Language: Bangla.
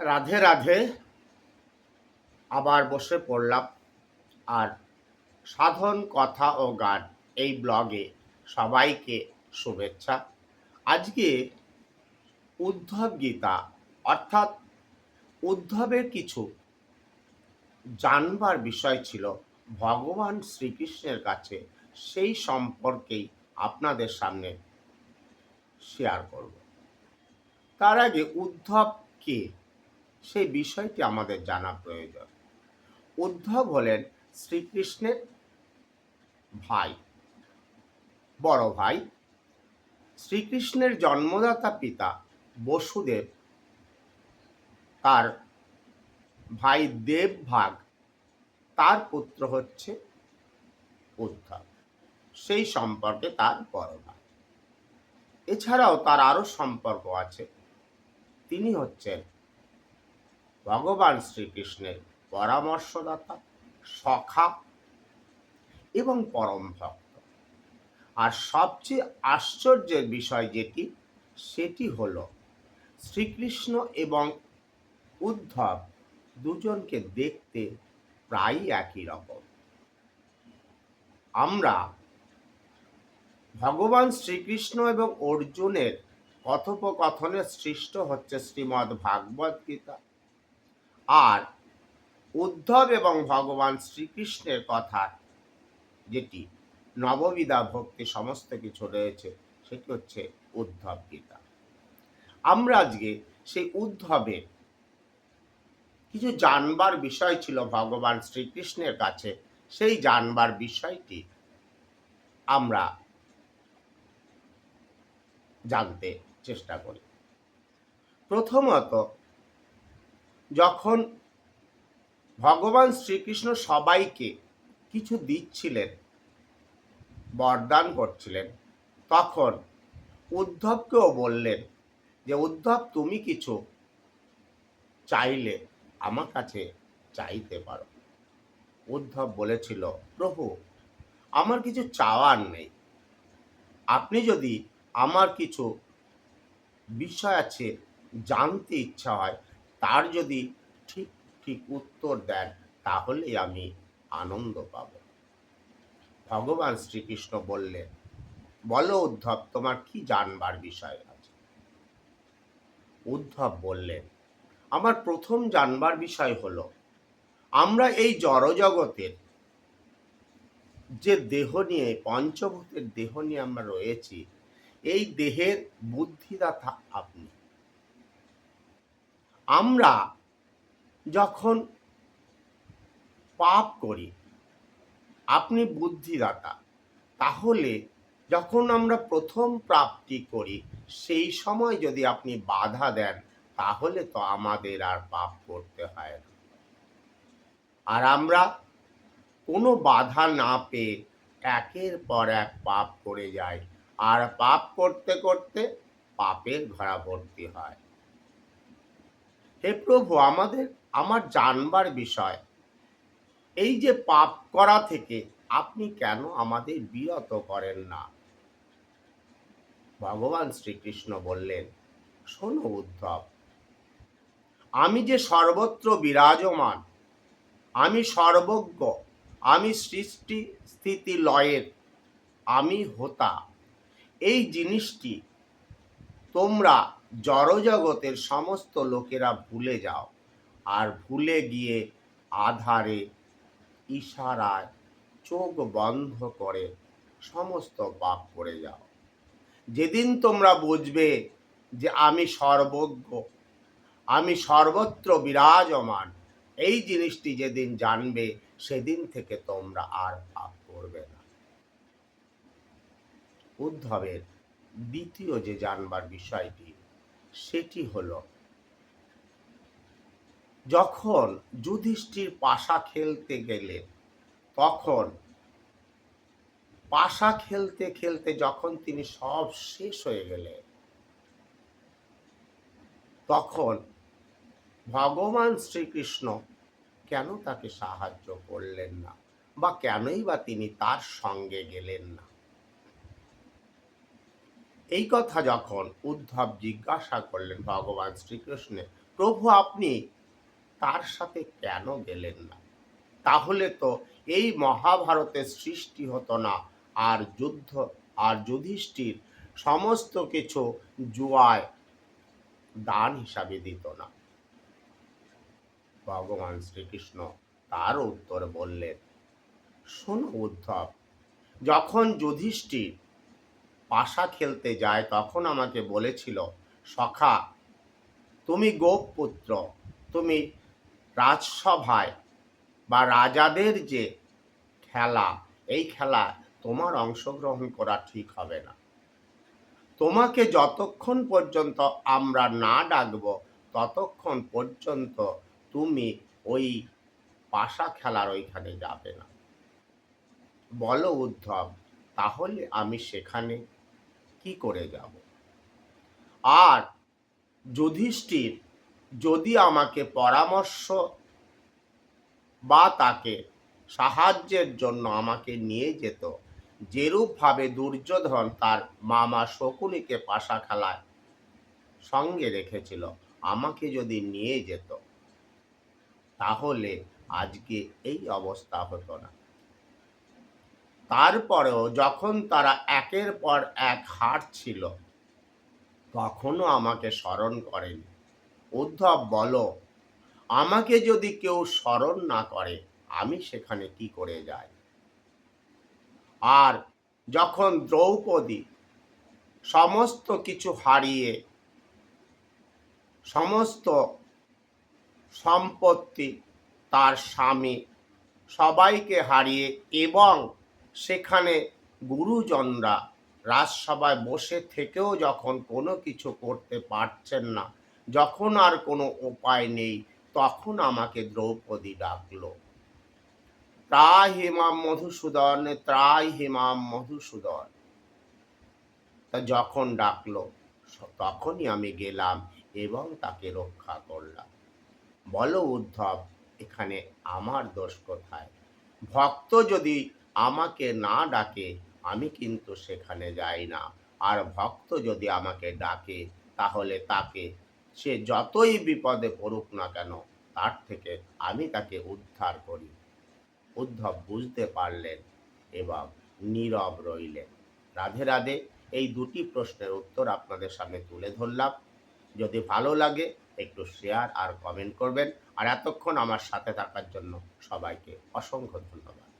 রাধে রাধে। আবার বসে পড়লাম। আর সাধন, কথা ও গান এই ব্লগে সবাইকে শুভেচ্ছা। আজকে উদ্ধব গীতা, অর্থাৎ উদ্ধবের কিছু জানবার বিষয় ছিল ভগবান শ্রীকৃষ্ণের কাছে, সেই সম্পর্কেই আপনাদের সামনে শেয়ার করব। তার আগে উদ্ধব কে সেই বিষয়টি আমাদের জানা প্রয়োজন। উদ্ধব হলেন শ্রীকৃষ্ণের ভাই, বড় ভাই। শ্রীকৃষ্ণের জন্মদাতা পিতা বসুদেব। তার ভাই দেবভাগ। তার পুত্র হচ্ছে উদ্ধব। সেই সম্পর্কে তার বড় ভাই। এছাড়াও তার আরও সম্পর্ক আছে। তিনি হচ্ছেন ভগবান শ্রীকৃষ্ণের পরামর্শদাতা, সখা এবং পরম ভক্ত। আর সবচেয়ে আশ্চর্যের বিষয় যেটি, সেটি হল শ্রীকৃষ্ণ এবং উদ্ধব দুজনকে দেখতে প্রায়ই একই রকম। আমরা ভগবান শ্রীকৃষ্ণ এবং অর্জুনের কথোপকথনে সৃষ্ট হচ্ছে শ্রীমদ্ ভাগবত গীতা। আর উদ্ধব এবং ভগবান শ্রীকৃষ্ণের কথা যেটি নববিধা ভক্তি সমস্ত কিছু রয়েছে, সেটি হচ্ছে উদ্ধব গীতা। আমরা আজকে সেই উদ্ধবের কিছু জানবার বিষয় ছিল ভগবান শ্রীকৃষ্ণের কাছে, সেই জানবার বিষয়টি আমরা জানতে চেষ্টা করি। প্রথমত যখন ভগবান শ্রীকৃষ্ণ সবাইকে কিছু দিচ্ছিলেন, বরদান করছিলেন, তখন উদ্ধবকেও বললেন যে, উদ্ধব, তুমি কিছু চাইলে আমার কাছে চাইতে পারো। উদ্ধব বলেছিল, প্রভু, আমার কিছু চাওয়ার নেই। আপনি যদি আমার কিছু বিষয় আছে জানতে ইচ্ছা হয় তার যদি ঠিক ঠিক উত্তর দেন তাহলেই আমি আনন্দ পাব। ভগবান শ্রীকৃষ্ণ বললেন, বলো উদ্ধব, তোমার কি জানবার বিষয় আছে? উদ্ধব বললেন, আমার প্রথম জানবার বিষয় হলো, আমরা এই জড়জগতের যে দেহ নিয়ে, পঞ্চভূতের দেহ নিয়ে আমরা রয়েছি, এই দেহের বুদ্ধিদাতা আপনি। আমরা যখন পাপ করি, আপনি বুদ্ধিদাতা, তাহলে যখন আমরা প্রথম প্রাপ্তি করি, সেই সময় যদি আপনি বাধা দেন, তাহলে তো আমাদের আর পাপ করতে হয় না। আর আমরা কোনো বাধা না পেয়ে একের পর এক পাপ করে যাই। আর পাপ করতে করতে পাপের ঘোড়া ভর্তি হয়। হে প্রভু, আমাদের, আমার জানবার বিষয়। এই যে পাপ করা থেকে আপনি কেন আমাদের বিরত করেন না? ভগবান শ্রীকৃষ্ণ বললেন, শোনো উদ্ধব, আমি যে সর্বত্র বিরাজমান, আমি সর্বজ্ঞ, আমি সৃষ্টি স্থিতি লয়ের, আমি হোতা। এই জিনিসটি তোমরা জড়জগতের সমস্ত লোকেরা ভুলে যাও আর ভুলে গিয়ে আধারে ইশারায় চোখ বন্ধ করে সমস্ত পাপ করে যাও। যেদিন তোমরা বুঝবে যে আমি সর্বজ্ঞ, আমি সর্বত্র বিরাজমান, এই জিনিসটি যেদিন জানবে সেদিন থেকে তোমরা আর পাপ করবে না। উদ্ধবের দ্বিতীয় যে জানবার বিষয়টি সেটি হল, যখন যুধিষ্ঠির পাশা খেলতে গেলে, তখন পাশা খেলতে খেলতে যখন তিনি সব শেষ হয়ে গেলেন তখন ভগবান শ্রীকৃষ্ণ কেন তাকে সাহায্য করলেন না? বা কেনই বা তিনি তার সঙ্গে গেলেন না? এই কথা যখন উদ্ধব জিজ্ঞাসা করলেন ভগবান শ্রীকৃষ্ণের, প্রভু, আপনি তার সাথে কেন গেলেন না? তাহলে তো এই মহাভারতের সৃষ্টি হতো না, আর যুদ্ধ, আর যুধিষ্ঠির সমস্ত কিছু জুয়ায় দান হিসাবে দিত না। ভগবান শ্রীকৃষ্ণ তার উত্তর বললেন, শোনো উদ্ধব, যখন যুধিষ্ঠির পাশা খেলতে যায় তখন আমাকে বলেছিল, সখা, তুমি গোপপুত্র তুমি রাজসভায় বা রাজাদের যে খেলা, এই খেলা তোমার অংশগ্রহণ করা ঠিক হবে না। তোমাকে যতক্ষণ পর্যন্ত আমরা না ডাকব, ততক্ষণ পর্যন্ত তুমি ওই পাশা খেলার ওইখানে যাবে না। বলো উদ্ধব, তাহলে আমি সেখানে কি করে যাব? আর যুধিষ্ঠির যদি আমাকে পরামর্শ বা তাকে সাহায্যের জন্য আমাকে নিয়ে যেত, যেরূপভাবে দুর্যোধন তার মামা শকুনিকে পাশা খেলায় সঙ্গে রেখেছিল, আমাকে যদি নিয়ে যেত, তাহলে আজকে এই অবস্থা হতো না। তারপরেও যখন তারা একের পর এক হাঁটছিল তখনও আমাকে স্মরণ করেনি। উদ্ধব বলো আমাকে যদি কেউ স্মরণ না করে, আমি সেখানে কি করে যাই? আর যখন দ্রৌপদী সমস্ত কিছু হারিয়ে, সমস্ত সম্পত্তি তার স্বামী সবাইকে হারিয়ে এবং সেখানে গুরুজনরা রাজসভায় বসে থেকেও যখন কোনো কিছু করতে পারছেন না, যখন আর কোনো উপায় নেই, তখন আমাকে দ্রৌপদী ডাকলো। ত্রাই হিমাম মধুসূদন, ত্রাই হিমাম মধুসূদন। তা যখন ডাকলো, তখনই আমি গেলাম এবং তাকে রক্ষা করলাম। বলো উদ্ধব, এখানে আমার দোষ কোথায়? ভক্ত যদি আমাকে না ডাকে, আমি কিন্তু সেখানে যাই না। আর ভক্ত যদি আমাকে ডাকে, তাহলে তাকে সে যতই বিপদে পড়ুক না কেন, তার থেকে আমি তাকে উদ্ধার করি। উদ্ধব বুঝতে পারলেন এবং নীরব রইলেন। রাধে রাধে, এই দুটি প্রশ্নের উত্তর আপনাদের সামনে তুলে ধরলাম। যদি ভালো লাগে, একটু শেয়ার আর কমেন্ট করবেন। আর এতক্ষণ আমার সাথে থাকার জন্য সবাইকে অসংখ্য ধন্যবাদ।